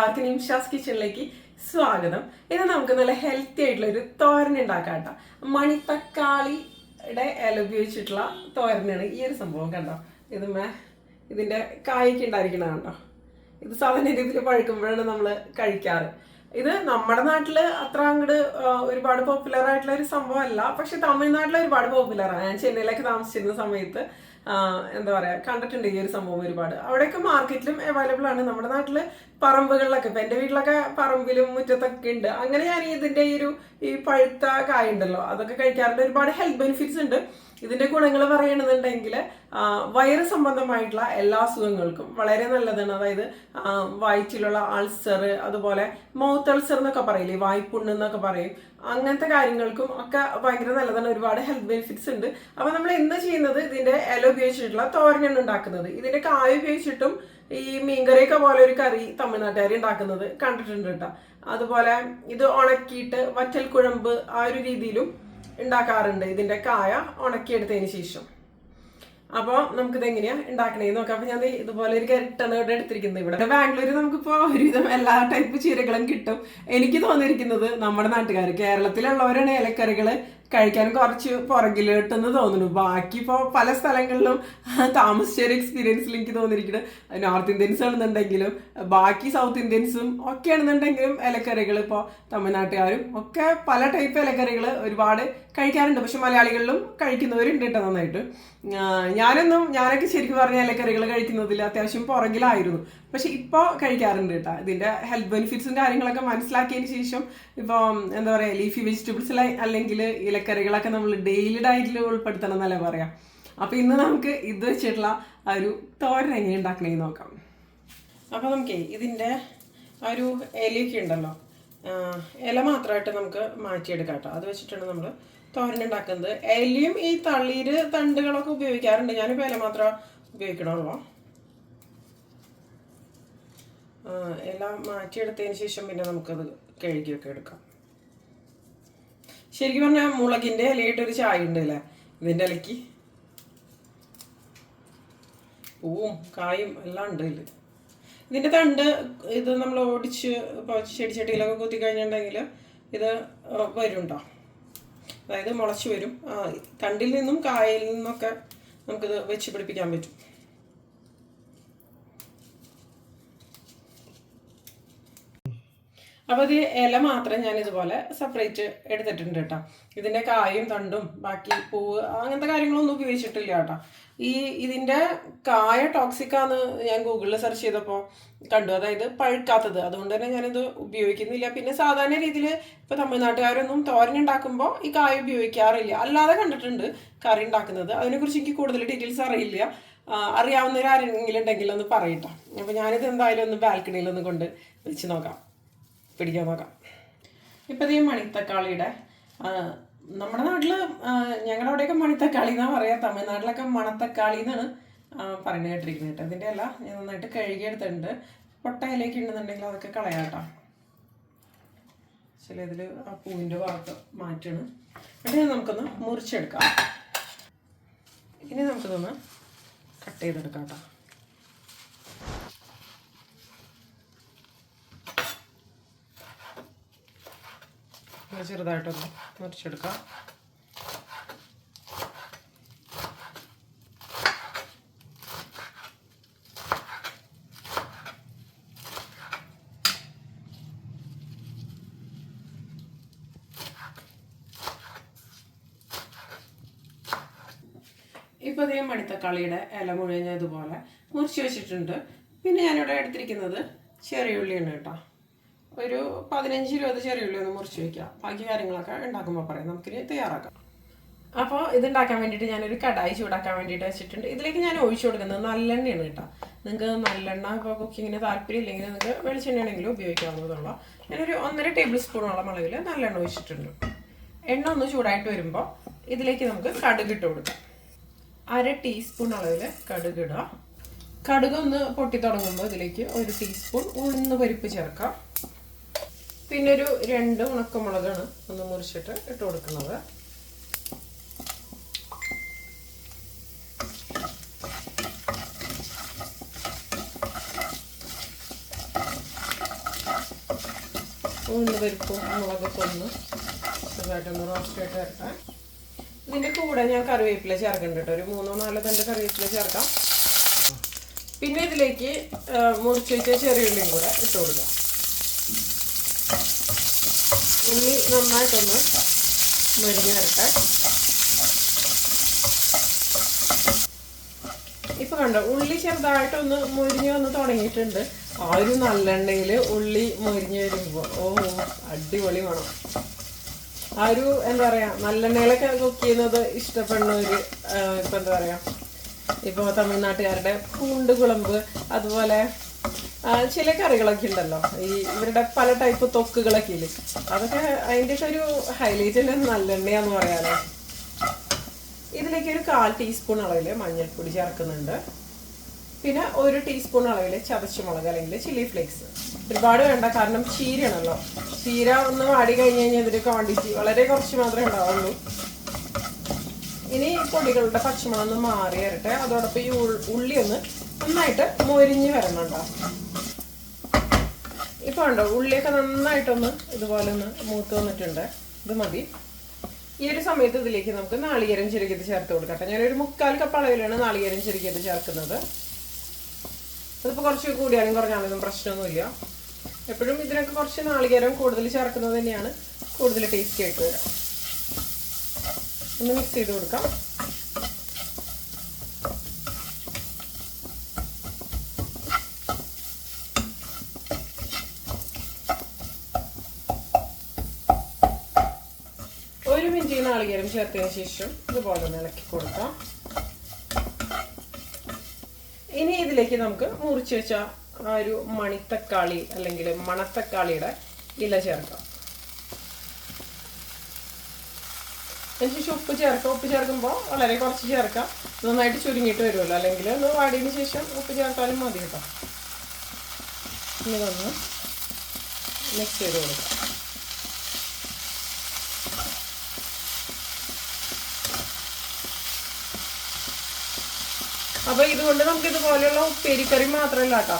എല്ലാവർക്കും നിംഷാസ് കിച്ചണിലേക്ക് സ്വാഗതം. ഇന്ന് നമുക്ക് നല്ല ഹെൽത്തി ആയിട്ടുള്ള ഒരു തോരൻ ഉണ്ടാക്കാം കേട്ടോ. മണിത്തക്കാളിയുടെ ഇല ഉപയോഗിച്ചിട്ടുള്ള തോരനാണ് ഈ ഒരു സംഭവം കണ്ടോ? ഇത് ഇതിന്റെ കായ്ക്ക് ഉണ്ടായിരിക്കണ കണ്ടോ ഇത് സാധാരണ രീതിയിൽ പഴുക്കുമ്പോഴാണ് നമ്മൾ കഴിക്കാറ്. ഇത് നമ്മുടെ നാട്ടിൽ അത്ര അങ്ങോട്ട് ഒരുപാട് പോപ്പുലർ ആയിട്ടുള്ള ഒരു സംഭവമല്ല. പക്ഷെ തമിഴ്നാട്ടിൽ ഒരുപാട് പോപ്പുലറാണ് ഞാൻ ചെന്നൈയിലൊക്കെ താമസിച്ചിരുന്ന സമയത്ത് എന്താ പറയുക കണ്ടിട്ടുണ്ട് ഈ ഒരു സംഭവം ഒരുപാട്. അവിടെയൊക്കെ മാർക്കറ്റിലും അവൈലബിൾ ആണ്. നമ്മുടെ നാട്ടിൽ പറമ്പുകളിലൊക്കെ ഇപ്പൊ എന്റെ വീട്ടിലൊക്കെ പറമ്പിലും മുറ്റത്തൊക്കെ ഉണ്ട്. അങ്ങനെ ഞാൻ ഇതിന്റെ ഈ ഒരു ഈ പഴുത്ത കായ ഉണ്ടല്ലോ അതൊക്കെ കഴിക്കാറുണ്ട്. ഒരുപാട് ഹെൽത്ത് ബെനിഫിറ്റ്സ് ഉണ്ട്. ഇതിന്റെ ഗുണങ്ങൾ പറയണമെന്നുണ്ടെങ്കിൽ വയറ് സംബന്ധമായിട്ടുള്ള എല്ലാ അസുഖങ്ങൾക്കും വളരെ നല്ലതാണ്. അതായത് വയറ്റിലുള്ള അൾസർ അതുപോലെ മൗത്ത് അൾസർ എന്നൊക്കെ പറയില്ലേ വായ്പുണ്ണ് എന്നൊക്കെ പറയും. അങ്ങനത്തെ കാര്യങ്ങൾക്കും ഒക്കെ ഭയങ്കര നല്ലതാണ്. ഒരുപാട് ഹെൽത്ത് ബെനിഫിറ്റ്സ് ഉണ്ട്. അപ്പൊ നമ്മൾ ഇന്ന് ചെയ്യുന്നത്? ഇതിന്റെ ഇല ഉപയോഗിച്ചിട്ടുള്ള തോരനാണ് ഉണ്ടാക്കുന്നത്. ഇതിന്റെ കായ ഉപയോഗിച്ചിട്ടും ഈ മീൻകറിയൊക്കെ പോലെ ഒരു കറി തമിഴ്നാട്ടുകാരി ഉണ്ടാക്കുന്നത് കണ്ടിട്ടുണ്ട് കേട്ടോ. അതുപോലെ ഇത് ഉണക്കിയിട്ട് വറ്റൽ കുഴമ്പ് ആ ഒരു രീതിയിലും ഉണ്ടാക്കാറുണ്ട്. ഇതിന്റെ കായ ഉണക്കിയെടുത്തതിന് ശേഷം. അപ്പോൾ നമുക്കിത് എങ്ങനെയാ ഉണ്ടാക്കണേന്ന് നോക്കാം. അപ്പോൾ ഞാൻ ഇതുപോലെ ഒരു കരട്ടാണ് ഇവിടെ എടുത്തിരിക്കുന്നത് ഇവിടെ. ബാംഗ്ലൂർ നമുക്കിപ്പോൾ ഒരുവിധം എല്ലാ ടൈപ്പ് ചീരകളും കിട്ടും. എനിക്ക് തോന്നിയിരിക്കുന്നത് നമ്മുടെ നാട്ടുകാർ കേരളത്തിലുള്ളവരാണ് ഇലക്കറികൾ കഴിക്കാൻ കുറച്ച് പുറകിലോട്ടെന്ന് തോന്നുന്നു. ബാക്കി ഇപ്പോൾ പല സ്ഥലങ്ങളിലും താമസിച്ച ഒരു എക്സ്പീരിയൻസിൽ എനിക്ക് തോന്നിയിരിക്കുന്നത് നോർത്ത് ഇന്ത്യൻസ് ആണെന്നുണ്ടെങ്കിലും ബാക്കി സൗത്ത് ഇന്ത്യൻസും ഒക്കെ ആണെന്നുണ്ടെങ്കിലും ഇലക്കറികൾ ഇപ്പോൾ തമിഴ്നാട്ടുകാരും ഒക്കെ പല ടൈപ്പ് ഇലക്കറികൾ ഒരുപാട് കഴിക്കാറുണ്ട്. പക്ഷെ മലയാളികളിലും കഴിക്കുന്നവരുണ്ട് കേട്ടോ നന്നായിട്ട്. ഞാനൊന്നും ഞാനൊക്കെ ശരിക്കും പറഞ്ഞ ഇലക്കറികൾ കഴിക്കുന്നതിൽ അത്യാവശ്യം പുറകിലായിരുന്നു. പക്ഷെ ഇപ്പോൾ കഴിക്കാറുണ്ട് കേട്ടോ. ഇതിന്റെ ഹെൽത്ത് ബെനിഫിറ്റ്സും കാര്യങ്ങളൊക്കെ മനസ്സിലാക്കിയതിന് ശേഷം ഇപ്പോൾ എന്താ പറയുക ലീഫി വെജിറ്റബിൾസ് അല്ലെങ്കിൽ ഇലക്കറികളൊക്കെ നമ്മൾ ഡെയിലി ഡയറ്റിൽ ഉൾപ്പെടുത്തണം എന്നല്ലേ പറയാം. അപ്പൊ ഇന്ന് നമുക്ക് ഇത് വെച്ചിട്ടുള്ള ഒരു തോരൻ എങ്ങനെ ഉണ്ടാക്കണേ നോക്കാം. അപ്പൊ നമുക്ക് ഇതിന്റെ ആ ഒരു ഇലയൊക്കെ ഉണ്ടല്ലോ. ഇല മാത്രമായിട്ട് നമുക്ക് മാറ്റിയെടുക്കാം കേട്ടോ. അത് വെച്ചിട്ടാണ് നമ്മൾ തോരൻ ഉണ്ടാക്കുന്നത്. ഇലയും ഈ തളിര് തണ്ടുകളൊക്കെ ഉപയോഗിക്കാറുണ്ട്. ഞാനിപ്പോൾ ഇല മാത്രം ഉപയോഗിക്കണമല്ലോ എല്ലാം മാറ്റിയെടുത്തതിന് ശേഷം പിന്നെ നമുക്കത് കഴുകിയൊക്കെ എടുക്കാം. ശരിക്കും പറഞ്ഞാൽ മുളകിന്റെ ഇലയിട്ട് ഒരു ചായ ഉണ്ട് ഇതിന്റെ ഇലയ്ക്ക് പൂവും കായും എല്ലാം ഉണ്ട് ഇതിന്റെ തണ്ട് ഇത് നമ്മൾ ഓടിച്ച് ചെടിച്ചട്ടിയിലൊക്കെ കുത്തി കഴിഞ്ഞിട്ടുണ്ടെങ്കിൽ ഇത് വരുണ്ടോ? അതായത് മുളച്ച് വരും. തണ്ടിൽ നിന്നും കായയിൽ നിന്നൊക്കെ നമുക്കിത് വെച്ച് പിടിപ്പിക്കാൻ പറ്റും. അപ്പോൾ ഇത് ഇല മാത്രം ഞാൻ ഇതുപോലെ സെപ്പറേറ്റ് എടുത്തിട്ടുണ്ട് കേട്ടോ. ഇതിന്റെ കായും തണ്ടും ബാക്കി പൂവ് അങ്ങനത്തെ കാര്യങ്ങളൊന്നും ഉപയോഗിച്ചിട്ടില്ല കേട്ടോ. ഈ ഇതിന്റെ കായ ടോക്സിക് ആന്ന് ഞാൻ ഗൂഗിളിൽ സെർച്ച് ചെയ്തപ്പോൾ കണ്ടു. അതായത് പഴുക്കാത്തത്. അതുകൊണ്ട് തന്നെ ഞാനിത് ഉപയോഗിക്കുന്നില്ല. പിന്നെ സാധാരണ രീതിയിൽ ഇപ്പൊ തമിഴ്നാട്ടുകാരൊന്നും തോരൻ ഉണ്ടാക്കുമ്പോൾ ഈ കായ ഉപയോഗിക്കാറില്ല. അല്ലാതെ കണ്ടിട്ടുണ്ട് കറി ഉണ്ടാക്കുന്നത്. അതിനെക്കുറിച്ച് എനിക്ക് കൂടുതൽ ഡീറ്റെയിൽസ് അറിയില്ല. അറിയാവുന്നവരാരെങ്കിലും ഉണ്ടെങ്കിൽ ഒന്ന് പറയട്ടോ അപ്പോൾ ഞാനിത് എന്തായാലും ഒന്ന് ബാൽക്കണിയിൽ ഒന്ന് കൊണ്ട് വെച്ച് നോക്കാം. പിടിക്കാൻ നോക്കാം ഇപ്പം ഈ മണിത്തക്കാളിയുടെ നമ്മുടെ നാട്ടിൽ ഞങ്ങളുടെ അവിടെയൊക്കെ മണിത്തക്കാളി എന്നാണ് പറയാ. തമിഴ്നാട്ടിലൊക്കെ മണത്തക്കാളി എന്നാണ് പറയുന്നത് കേട്ടിരിക്കുന്നത് കേട്ടോ. ഇതിന്റെ അല്ല ഞാൻ നന്നായിട്ട് കഴുകിയെടുത്തിട്ടുണ്ട്. പൊട്ട ഇലയൊക്കെ ഉണ്ടെന്നുണ്ടെങ്കിൽ അതൊക്കെ കളയാം കേട്ടോ. ചില ഇതിൽ ആ പൂവിന്റെ ഭാഗത്ത് മാറ്റണം. എന്നിട്ട് നമുക്കൊന്ന് മുറിച്ചെടുക്കാം. ഇനി നമുക്കിതൊന്ന് കട്ട് ചെയ്തെടുക്കാം കേട്ടോ. ഇത് ചെറുതായിട്ടൊന്ന് മുറിച്ചെടുക്കാം. ഇപ്പോൾ ഇതേ മണിത്തക്കാളിയുടെ ഇല മുഴുവൻ ഇതുപോലെ മുറിച്ച് വെച്ചിട്ടുണ്ട്. പിന്നെ ഞാനിവിടെ എടുത്തിരിക്കുന്നത് ചെറിയ ഉള്ളിയാണ് കേട്ടോ. ഒരു പതിനഞ്ച് ഇരുപത് ചെറിയ ഉള്ളി ഒന്ന് മുറിച്ച് വെക്കുക. ബാക്കി കാര്യങ്ങളൊക്കെ ഉണ്ടാക്കുമ്പോൾ പറയാം. നമുക്കിനി തയ്യാറാക്കാം. അപ്പോൾ ഇത് ഉണ്ടാക്കാൻ വേണ്ടിയിട്ട് ഞാനൊരു കടായി ചൂടാക്കാൻ വേണ്ടിയിട്ട് വെച്ചിട്ടുണ്ട്. ഇതിലേക്ക് ഞാൻ ഒഴിച്ചു കൊടുക്കുന്നത് നല്ലെണ്ണയാണ് കേട്ടോ. നിങ്ങൾക്ക് നല്ലെണ്ണ ഇപ്പോൾ കുക്കിങ്ങിന് താല്പര്യം ഇല്ലെങ്കിൽ നിങ്ങൾക്ക് വെളിച്ചെണ്ണയാണെങ്കിലും ഉപയോഗിക്കാവുന്നതുള്ള. ഞാനൊരു ഒന്നര ടേബിൾ സ്പൂണോളം അളവിൽ നല്ലെണ്ണ ഒഴിച്ചിട്ടുണ്ട്. എണ്ണ ഒന്ന് ചൂടായിട്ട് വരുമ്പോൾ ഇതിലേക്ക് നമുക്ക് കടുക് ഇട്ട് കൊടുക്കാം. അര ടീസ്പൂൺ അളവിൽ കടുക് ഇടുക. കടുക് ഒന്ന് പൊട്ടി തുടങ്ങുമ്പോൾ ഇതിലേക്ക് ഒരു ടീസ്പൂൺ ഉഴുന്ന് പരിപ്പ് ചേർക്കാം. പിന്നെ ഒരു രണ്ട് ഉണക്കമുളകാണ് ഒന്ന് മുറിച്ചിട്ട് ഇട്ട് കൊടുക്കുന്നത്. ഒന്ന് പരിപ്പും മുളകൊക്കെ ഒന്ന് ചെറുതായിട്ടൊന്ന് റോസ്റ്റ് ഇതിന്റെ കൂടെ ഞാൻ കറിവേപ്പില ചേർക്കുന്നുണ്ട് ഒരു മൂന്നോ നാലോ തണ്ട് കറിവേപ്പില ചേർക്കാം. പിന്നെ ഇതിലേക്ക് മുറിച്ച് ചെറിയുള്ളിയും കൂടെ ഇട്ട് കൊടുക്കാം. ഉള്ളി നന്നായിട്ടൊന്ന് മരിഞ്ഞ് വരട്ടെ. ഇപ്പൊ കണ്ടോ ഉള്ളി ചെറുതായിട്ടൊന്ന് മുരിഞ്ഞ് വന്ന് തുടങ്ങിയിട്ടുണ്ട്. ആ ഒരു നല്ലെണ്ണയിൽ ഉള്ളി മുരിഞ്ഞ് വരുമ്പോൾ ഓ അടിപൊളി വേണം ആ ഒരു എന്താ പറയാ നല്ലെണ്ണയിലൊക്കെ കുക്ക് ചെയ്യുന്നത് ഇഷ്ടപ്പെടുന്ന ഒരു ഇപ്പൊ എന്താ പറയാ ഇപ്പൊ തമിഴ്നാട്ടുകാരുടെ പൂണ്ട് കുളമ്പ് അതുപോലെ ചില കറികളൊക്കെ ഉണ്ടല്ലോ. ഈ ഇവരുടെ പല ടൈപ്പ് തൊക്കുകളൊക്കെ ഇല്ലേ. അതൊക്കെ അതിന്റെ ഒക്കെ ഒരു ഹൈലൈറ്റ് തന്നെ നല്ലെണ്ണയാന്ന് പറയാനോ ഇതിലേക്ക് ഒരു കാൽ ടീസ്പൂൺ അളവിൽ മഞ്ഞൾപ്പൊടി ചേർക്കുന്നുണ്ട്. പിന്നെ ഒരു ടീസ്പൂൺ അളവിൽ ചതച്ചുമുളക് അല്ലെങ്കിൽ ചില്ലി ഫ്ലേക്സ് ഒരുപാട് വേണ്ട കാരണം ചീരയാണല്ലോ. ചീര ഒന്ന് വാടി കഴിഞ്ഞ് കഴിഞ്ഞാൽ ഇതിന്റെ ക്വാണ്ടിറ്റി വളരെ കുറച്ച് മാത്രമേ ഉണ്ടാവുള്ളൂ. ഇനി പൊടികളുടെ പച്ചമുളക് ഒന്ന് മാറി വരട്ടെ. അതോടൊപ്പം ഈ ഉള്ളി ഒന്ന് നന്നായിട്ട് മൊരിഞ്ഞ് വരണുണ്ടോ ഇപ്പൊ ഉണ്ടോ? ഉള്ളിയൊക്കെ നന്നായിട്ടൊന്ന് ഇതുപോലെ ഒന്ന് മൂത്ത് വന്നിട്ടുണ്ട്. ഇത് മതി. ഈ ഒരു സമയത്ത് ഇതിലേക്ക് നമുക്ക് നാളികേരം ചിരകിയത് ചേർത്ത് കൊടുക്കട്ടെ ഞാനൊരു മുക്കാൽ കപ്പ് അളവിലാണ് നാളികേരം ചിരകിയത് ചേർക്കുന്നത്. അതിപ്പോൾ കുറച്ച് കൂടിയാലും കുറഞ്ഞാലും പ്രശ്നമൊന്നുമില്ല. എപ്പോഴും ഇതിനൊക്കെ കുറച്ച് നാളികേരം കൂടുതൽ ചേർക്കുന്നത് തന്നെയാണ് കൂടുതൽ ടേസ്റ്റി ആയിട്ട് വരാം. ഒന്ന് മിക്സ് ചെയ്ത് കൊടുക്കാം ഒരു മിനിറ്റ് ഈ നാളികേരം ചേർത്തതിന് ശേഷം ഇതുപോലെ ഒന്ന് ഇളക്കി കൊടുക്കാം. ഇനി ഇതിലേക്ക് നമുക്ക് മുറിച്ച് വെച്ച ആ ഒരു മണിത്തക്കാളി അല്ലെങ്കിൽ മണത്തക്കാളിയുടെ ഇല ചേർക്കാം. അതിനുശേഷം ഉപ്പ് ചേർക്കാം. ഉപ്പ് ചേർക്കുമ്പോൾ വളരെ കുറച്ച് ചേർക്കാം. നന്നായിട്ട് ചുരുങ്ങിയിട്ട് വരുമല്ലോ. അല്ലെങ്കിൽ ഒന്ന് വാടിയതിന് ശേഷം ഉപ്പ് ചേർത്താലും മതി കേട്ടോ. ഇനി വന്ന് മിക്സ് ചെയ്ത് കൊടുക്കാം. അപ്പൊ ഇതുകൊണ്ട് നമുക്ക് ഇതുപോലെയുള്ള ഉപ്പേരിക്കറി മാത്രമല്ല കേട്ടോ.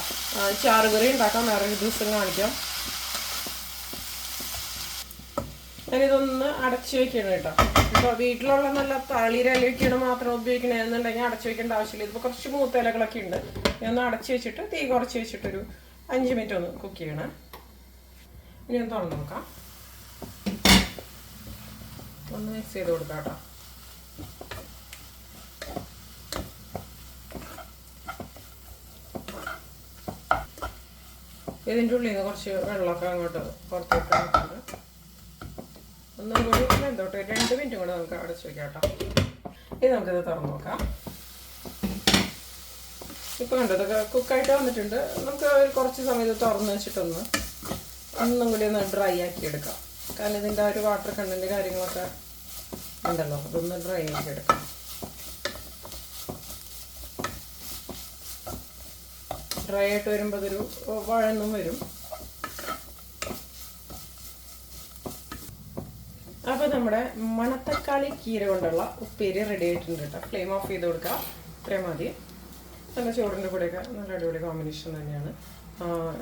ചാറുകറി ഉണ്ടാക്കാം. വേറെ ഒരു ദിവസം കാണിക്കാം. ഞാനിതൊന്ന് അടച്ചു വെക്കണം കേട്ടോ. ഇപ്പൊ വീട്ടിലുള്ള നല്ല തളിരലൊക്കെയാണ് മാത്രം ഉപയോഗിക്കണമെന്നുണ്ടെങ്കിൽ അടച്ചു വെക്കേണ്ട ആവശ്യമില്ല. ഇതിപ്പോ കുറച്ച് മൂത്ത ഇലകളൊക്കെ ഉണ്ട്. ഞാൻ ഒന്ന് അടച്ചു വെച്ചിട്ട് തീ കുറച്ച് വെച്ചിട്ടൊരു അഞ്ച് മിനിറ്റ് ഒന്ന് കുക്ക് ചെയ്യണേ. ഇനി ഒന്ന് തുറന്നു നോക്കാം. ഒന്ന് മിക്സ് ചെയ്ത് കൊടുക്കാം കേട്ടോ. ഇതിന്റെ ഉള്ളിൽ നിന്ന് കുറച്ച് വെള്ളമൊക്കെ അങ്ങോട്ട് പുറത്തേക്ക് വെക്കുന്നത് ഒന്നും കൂടി എന്തോട്ട് രണ്ട് മിനിറ്റ് കൂടെ നമുക്ക് അടച്ചു വെക്കാം കേട്ടോ. ഇനി നമുക്കിത് തുറന്ന് നോക്കാം. ഇപ്പം കണ്ടതൊക്കെ കുക്കായിട്ട് വന്നിട്ടുണ്ട്. നമുക്ക് ഒരു കുറച്ച് സമയം ഇത് തുറന്ന് വെച്ചിട്ടൊന്ന് ഒന്നും കൂടി ഒന്ന് ഡ്രൈ ആക്കി എടുക്കാം. കാരണം ഇതിന്റെ ആ ഒരു വാട്ടർ കണ്ടന്റ് കാര്യങ്ങളൊക്കെ ഉണ്ടല്ലോ അതൊന്ന് ഡ്രൈ ആക്കി എടുക്കാം. ഡ്രൈ ആയിട്ട് വരുമ്പോൾ അതൊരു വഴന്നും വരും. അപ്പോൾ നമ്മുടെ മണത്തക്കാളി കീര കൊണ്ടുള്ള ഉപ്പേരി റെഡി ആയിട്ടുണ്ട് കേട്ടോ. ഫ്ലെയിം ഓഫ് ചെയ്ത് കൊടുക്കുക ഇത്രയും മതി. നല്ല ചോറിന്റെ കൂടെയൊക്കെ നല്ല അടിപൊളി കോമ്പിനേഷൻ തന്നെയാണ്.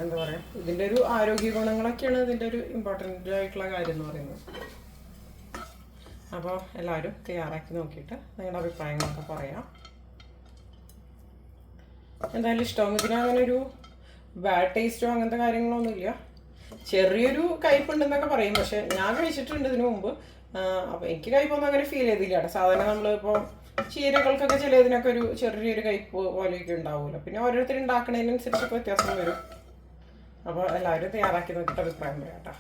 എന്താ പറയുക ഇതിന്റെ ഒരു ആരോഗ്യ ഗുണങ്ങളൊക്കെയാണ് ഇതിന്റെ ഒരു ഇമ്പോർട്ടന്റ് ആയിട്ടുള്ള കാര്യം എന്ന് പറയുന്നത്. അപ്പോൾ എല്ലാവരും തയ്യാറാക്കി നോക്കിയിട്ട് നിങ്ങളുടെ അഭിപ്രായങ്ങളൊക്കെ പറയാം. എന്തായാലും ഇഷ്ടമാകും ഇതിന് അങ്ങനെ ഒരു ബാഡ് ടേസ്റ്റോ അങ്ങനത്തെ കാര്യങ്ങളൊന്നുമില്ല ചെറിയൊരു കയ്പുണ്ടെന്നൊക്കെ പറയും. പക്ഷെ ഞാൻ കഴിച്ചിട്ടുണ്ട് ഇതിനു മുമ്പ്. അപ്പോൾ എനിക്ക് കയ്പൊന്നും അങ്ങനെ ഫീൽ ചെയ്തില്ല സാധാരണ നമ്മളിപ്പോൾ ചീരകൾക്കൊക്കെ ചിലതിനൊക്കെ ഒരു ചെറിയൊരു കയ്പ് പോലെയൊക്കെ ഉണ്ടാവുമല്ലോ. പിന്നെ ഓരോരുത്തർ ഉണ്ടാക്കുന്നതിനനുസരിച്ച് വ്യത്യാസം വരും. അപ്പോൾ എല്ലാവരും തയ്യാറാക്കി നോക്കിയിട്ട് അഭിപ്രായം പറയാം കേട്ടോ.